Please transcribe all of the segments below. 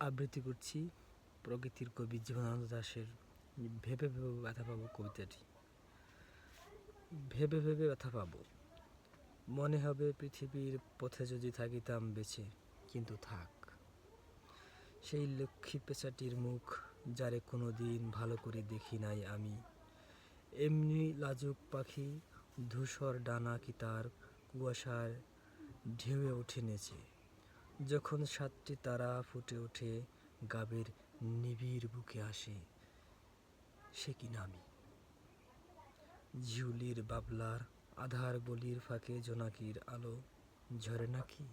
আবৃত্তি করছি প্রকৃতির কবি জীবনানন্দ দাশের ভেবে ভেবে ব্যথা পাবো কবিতাটি। ভেবে ভেবে ব্যথা পাবো। মনে হবে পৃথিবীর পথে যদি থাকিতাম বেঁচে, কিন্তু থাক। সেই লক্ষ্মী পেঁচাটির মুখ যারে কোনো দিন ভালো করে দেখি নাই আমি, এমনি লাজুক পাখি ধূসর ডানা কি তার কুয়াশার ঢেউয়ে ওঠে নেচে। যখন সাতটি তারা ফুটে ওঠে, গাবের নিবিড় বুকে আসে, সে কি নামি ঝিউলির বাবলার আধার বলির ফাঁকে জোনাকির আলো ঝরে নাকি?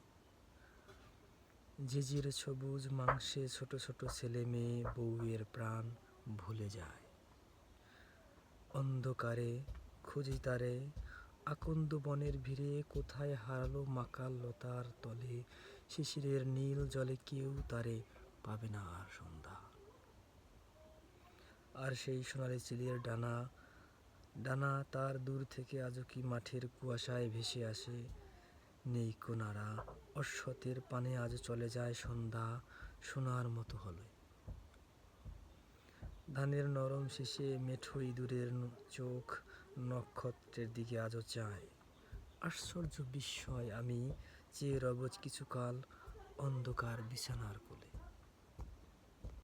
ঝিঝির সবুজ মাংসে ছোট ছোট ছেলে মেয়ে বউয়ের প্রাণ ভুলে যায়। অন্ধকারে খুঁজি তারে আকন্দ বনের ভিড়ে কোথায় হারালো মাকাল লতার তলে? শিশিরের নীল জলে কেউ তারে পাবে না আর সন্ধ্যা। আর সেই সোনালি চিলের ডানা ডানা তার দূর থেকে আজও কি মাঠের কুয়াশায় ভেসে আসে? নেই কোনারা অশ্বতের পানে আজ চলে যায় সন্ধ্যা, সোনার মতো হলো। ধানের নরম শেষে মেঠো ইঁদুরের চোখ নক্ষত্রের দিকে আজও চাই। আশ্চর্য বিস্ময় আমি চেয়ে রব কিছুকাল অন্ধকার বিছানার কোলে।